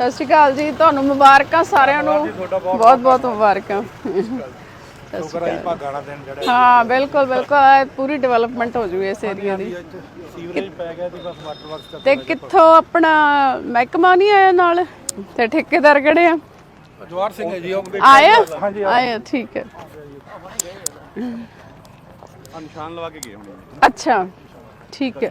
ਸਤਿ ਸ਼੍ਰੀ ਅਕਾਲ ਜੀ ਤੁਹਾਨੂੰ ਮੁਬਾਰਕਾਂ ਸਾਰਿਆਂ ਨੂੰ। ਬਹੁਤ ਬਹੁਤ ਮੁਬਾਰਕਾਂ। ਹਾਂ ਬਿਲਕੁਲ ਬਿਲਕੁਲ। ਪੂਰੀ ਡਿਵੈਲਪਮੈਂਟ ਹੋ ਜੂ ਇਸ ਏਰੀਆ ਦੀ। ਤੇ ਕਿੱਥੋਂ ਆਪਣਾ ਮਹਿਕਮਾ ਨਹੀਂ ਆਇਆ ਨਾਲ? ਤੇ ਠੇਕੇਦਾਰ ਕਿਹੜੇ ਆ? ਜਵਾਰ ਸਿੰਘ ਜੀ ਉਹ ਆਇਆ ਆਇਆ ਠੀਕ ਹੈ। ਅਨਸ਼ਾਨ ਲਵਾ ਕੇ ਗਏ ਹੁਣ ਅੱਛਾ ਠੀਕ ਹੈ।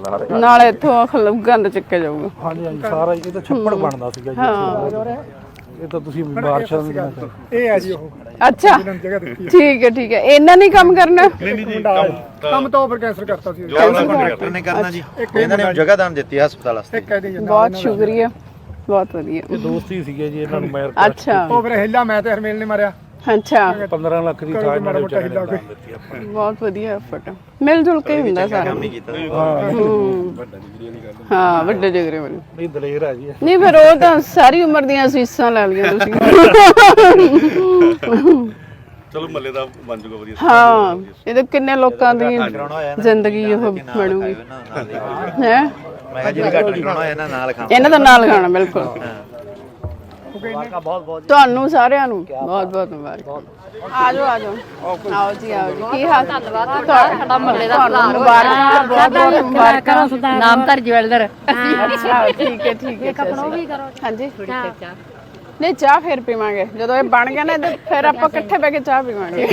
ਲੱਖ ਨਾਲੇ ਇੱਥੋਂ ਖਲੂ ਗੰਦ ਚੱਕਿਆ ਜਾਊਗਾ। ਹਾਂਜੀ ਹਾਂਜੀ ਸਾਰਾ ਇਹ ਤਾਂ ਛੱਪੜ ਬਣਦਾ ਸੀਗਾ ਜੀ ਇਹ ਤਾਂ ਤੁਸੀਂ ਬਾਰਿਸ਼ਾਂ ਦੇ ਦਿਨਾਂ ਚ ਇਹ ਹੈ ਜੀ ਉਹ। ਅੱਛਾ। ਠੀਕ ਹੈ ਠੀਕ ਹੈ। ਇਹਨਾਂ ਨੇ ਕੰਮ ਕਰਨਾ ਕੰਮ ਤਾਂ ਓਵਰ ਕੈਂਸਲ ਕਰਤਾ ਸੀ। ਕੰਟਰੈਕਟਰ ਨੇ ਕਰਨਾ ਜੀ। ਇਹਨਾਂ ਨੇ ਜਗ੍ਹਾ ਦਾਨ ਦਿੱਤੀ ਹਸਪਤਾਲ ਵਾਸਤੇ। ਬਹੁਤ ਸ਼ੁਕਰੀਆ। ਬਹੁਤ ਵਧੀਆ। ਇਹ ਦੋਸਤੀ ਸੀਗੇ ਜੀ ਇਹਨਾਂ ਨੂੰ ਮੈਰ ਅੱਛਾ। ਉਹ ਫਿਰ ਹਿੱਲਾ ਮੈਂ ਤੇ ਹਰਮੇਲ ਨੇ ਮਾਰਿਆ। ਅੱਛਾ। 15 ਲੱਖ ਦੀ ਥਾਂ ਇਹਨਾਂ ਨੇ ਵਿਚਾਰੇ ਨੇ ਦਾਨ ਦਿੱਤੀ ਆਪਾਂ ਨੂੰ। ਬਹੁਤ ਵਧੀਆ ਐਫਰਟ ਮਿਲ ਜੁਲ ਕੇ ਹੀ ਹੁੰਦਾ ਸਾਰਾ। ਕੰਮ ਹੀ ਕੀਤਾ। ਹੂੰ। ਹਾਂ ਵੱਡੇ ਜਿਗਰੇ ਵਾਲੇ। ਇਹ ਦਲੇਰ ਹੈ ਜੀ। ਨਹੀਂ ਫਿਰ ਉਹ ਤਾਂ ਸਾਰੀ ਉਮਰ ਦੀਆਂ ਅਸੀਸਾਂ ਲੈ ਲਈਆਂ ਤੁਸੀਂ। ਚਲੋ ਮੱਲੇ ਦਾ ਬਣ ਜੂਗਾ ਵਧੀਆ ਹਾਂ ਇਹ ਤਾਂ ਕਿੰਨੇ ਲੋਕਾਂ ਦੀ ਜ਼ਿੰਦਗੀ ਉਹ ਬਣੂਗੀ। ਹੈ। ਮੈਂ ਕਿਹਾ ਜਿਹਨੇ ਘੱਟ ਕਰਾਉਣਾ ਹੋਇਆ ਨਾ ਨਾਲ ਖਾਣਾ। ਇਹਨਾਂ ਦਾ ਨਾਲ ਖਾਣਾ ਬਿਲਕੁਲ। ਤੁਹਾਨੂੰ ਸਾਰਿਆਂ ਨੂੰ ਬਹੁਤ ਬਹੁਤ ਮੁਬਾਰਕ। ਆ ਜਾਓ ਆ ਜਾਓ ਆਓ ਜੀ ਆਓ ਜੀ। ਕੀ ਹਾਲ? ਧੰਨਵਾਦ ਸਾਡਾ ਮੱਲੇ ਦਾ ਭਲਾ ਮੁਬਾਰਕਾਂ ਬਹੁਤ ਬਹੁਤ ਮੁਬਾਰਕਾਂ। ਨਾਮਧਰ ਜਵੈਲਰ। ਅੱਛਾ ਠੀਕ ਹੈ ਠੀਕ ਹੈ ਕਪੜੋ ਵੀ ਕਰੋ। ਹਾਂਜੀ। ਨਹੀਂ ਚਾਹ ਫਿਰ ਪੀਵਾਂਗੇ। ਜਦੋਂ ਇਹ ਬਣ ਗਿਆ ਨਾ ਤੇ ਫਿਰ ਆਪਾਂ ਇਕੱਠੇ ਬੈ ਕੇ ਚਾਹ ਪੀਵਾਂਗੇ।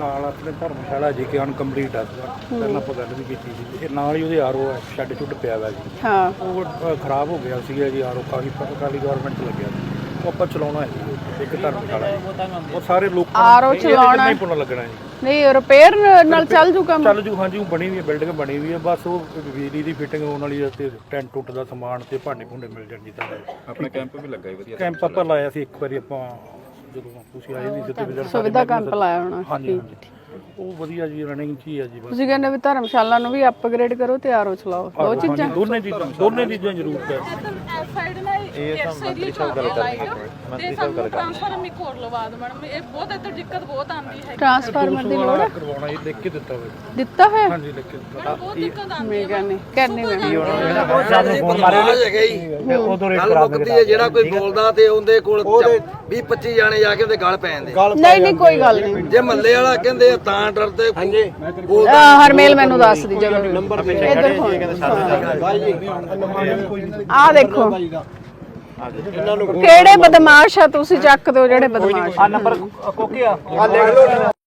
ਨਾਲ ਆਪਣੇ ਧਰਮਸ਼ਾਲਾ ਜੀ ਕਿ ਅਨਕੰਪਲੀਟ ਆ। ਪਹਿਲਾਂ ਆਪਾਂ ਗੱਲ ਵੀ ਕੀਤੀ ਸੀ। ਇਹ ਨਾਲ ਹੀ ਉਹਦੇ ਆਰਓ ਸ਼ੈੱਡ ਸ਼ੁੱਡ ਪਿਆ ਹੋਇਆ ਜੀ। ਹਾਂ। ਉਹ ਖਰਾਬ ਹੋ ਗਿਆ ਸੀਗਾ ਜੀ ਆਰਓ। ਕਾਫੀ ਕਾਲੀ ਗਵਰਨਮੈਂਟ ਚ ਲੱਗਿਆ ਸੀ। ਉਹ ਆਪਾਂ ਚਲਾਉਣਾ ਹੈ ਜੀ ਇੱਕ ਧਰਮਸ਼ਾਲਾ ਉਹ ਸਾਰੇ ਲੋਕਾਂ ਤੇ ਚਲਾਉਣਾ ਨਹੀਂ ਪੁੰਨ ਲੱਗਣਾ ਜੀ ਨਹੀਂ ਰਿਪੇਅਰ ਨਾਲ ਚੱਲ ਜੂ ਕੰਮ? ਚੱਲ ਜੂ ਹਾਂਜੀ ਉਹ ਬਣੀ ਵੀ ਹੈ ਬਿਲਡਿੰਗ ਬਣੀ ਵੀ ਹੈ। ਬਸ ਉਹ ਬਿਜਲੀ ਦੀ ਫਿਟਿੰਗ ਹੋਣ ਵਾਲੀ ਹੈ ਤੇ ਟੈਂਟ ਟੁੱਟ ਦਾ ਸਮਾਨ ਤੇ ਭਾਂਡੇ ਭੁੰਡੇ ਮਿਲ ਜਾਣ ਜਿੱਦਾਂ ਆਪਣਾ ਕੈਂਪ ਵੀ ਲੱਗਾ ਵਧੀਆ। ਕੈਂਪ ਆਪਾਂ ਲਾਇਆ ਸੀ ਇੱਕ ਵਾਰੀ ਆਪਾਂ ਜਦੋਂ ਤੁਸੀਂ ਆਏ ਨਹੀਂ ਜਿੱਤੇ ਵਿਜ਼ਿਟ ਸੁਵਿਧਾ ਕੈਂਪ ਲਾਇਆ ਹੋਣਾ। ਹਾਂਜੀ ਹਾਂਜੀ। ਉਹ ਵਧੀਆ ਜੀ ਰਨਿੰਗ ਚ ਹੀ ਆ ਜੀ ਬਸ। ਤੁਸੀਂ ਕਹਿੰਦੇ ਵੀ ਧਰਮਸ਼ਾਲਾ ਨੂੰ ਵੀ ਅਪਗ੍ਰੇਡ ਕਰੋ ਤੇ ਆਰਓ ਚਲਾਓ। ਦੋ ਚੀਜ਼ਾਂ। ਦੋਨੇ ਚੀਜ਼ਾਂ ਦੋਨੇ ਚੀਜ਼ਾਂ ਜ਼ਰੂਰਤ ਹੈ ਇਹ ਤਾਂ ਮੰਤਰੀ ਸਾਹਿਬ ਗੱਲ ਕਰਨੀ ਮੰਤਰੀ ਸਾਹਿਬ ਗੱਲ ਕਰਨੀ ਟ੍ਰਾਂਸਫਾਰਮ ਇੱਕ ਹੋਰ ਲਵਾ ਦਿਓ ਮੈਡਮ। ਇਹ ਬਹੁਤ ਇੱਧਰ ਦਿੱਕਤ ਬਹੁਤ ਆਉਂਦੀ ਹੈ ਟਰਾਂਸਫਾਰਮਰ ਦੀ ਲੋੜ ਹੈ ਕਰਵਾਉਣਾ ਇਹ ਲਿਖ ਕੇ ਦਿੱਤਾ ਹੋਇਆ। ਦਿੱਤਾ ਹੋਇਆ? ਹਾਂਜੀ ਲਿਖ ਕੇ ਦਿੱਤਾ। ਬਹੁਤ ਦਿੱਕਤ ਆਉਂਦੀ ਮੈਂ ਕਹਿੰਦੀ ਕਰਨੀ ਮੈਂ। ਗੱਲ ਮੁੱਕਦੀ ਹੈ ਜਿਹੜਾ ਕੋਈ ਬੋਲਦਾ ਤੇ ਉਹਦੇ ਕੋਲ 20 25 ਜਾਣੇ ਜਾ ਕੇ ਉਹਦੇ ਗੱਲ ਪੈ ਜਾਂਦੇ ਨਹੀਂ ਨਹੀਂ ਕੋਈ ਗੱਲ ਨਹੀਂ। ਜੇ ਮੱਲੇ ਵਾਲਾ ਕਹਿੰਦੇ ਆ ਤਾਂ ਡਰਦੇ ਹਾਂਜੀ। ਅਹ ਹਰਮੇਲ ਮੈਨੂੰ ਦੱਸ ਦੀ ਜਗ੍ਹਾ ਨੰਬਰ ਇੱਧਰ ਆ ਦੇਖੋ। ਕਿਹੜੇ ਬਦਮਾਸ਼ ਆ ਤੁਸੀਂ ਚੱਕ ਦਿਓ ਜਿਹੜੇ ਬਦਮਾਸ਼ ਆ। ਨੰਬਰ ਕੋਕੇ ਆ। ਆ ਲਿਖ ਲਓ।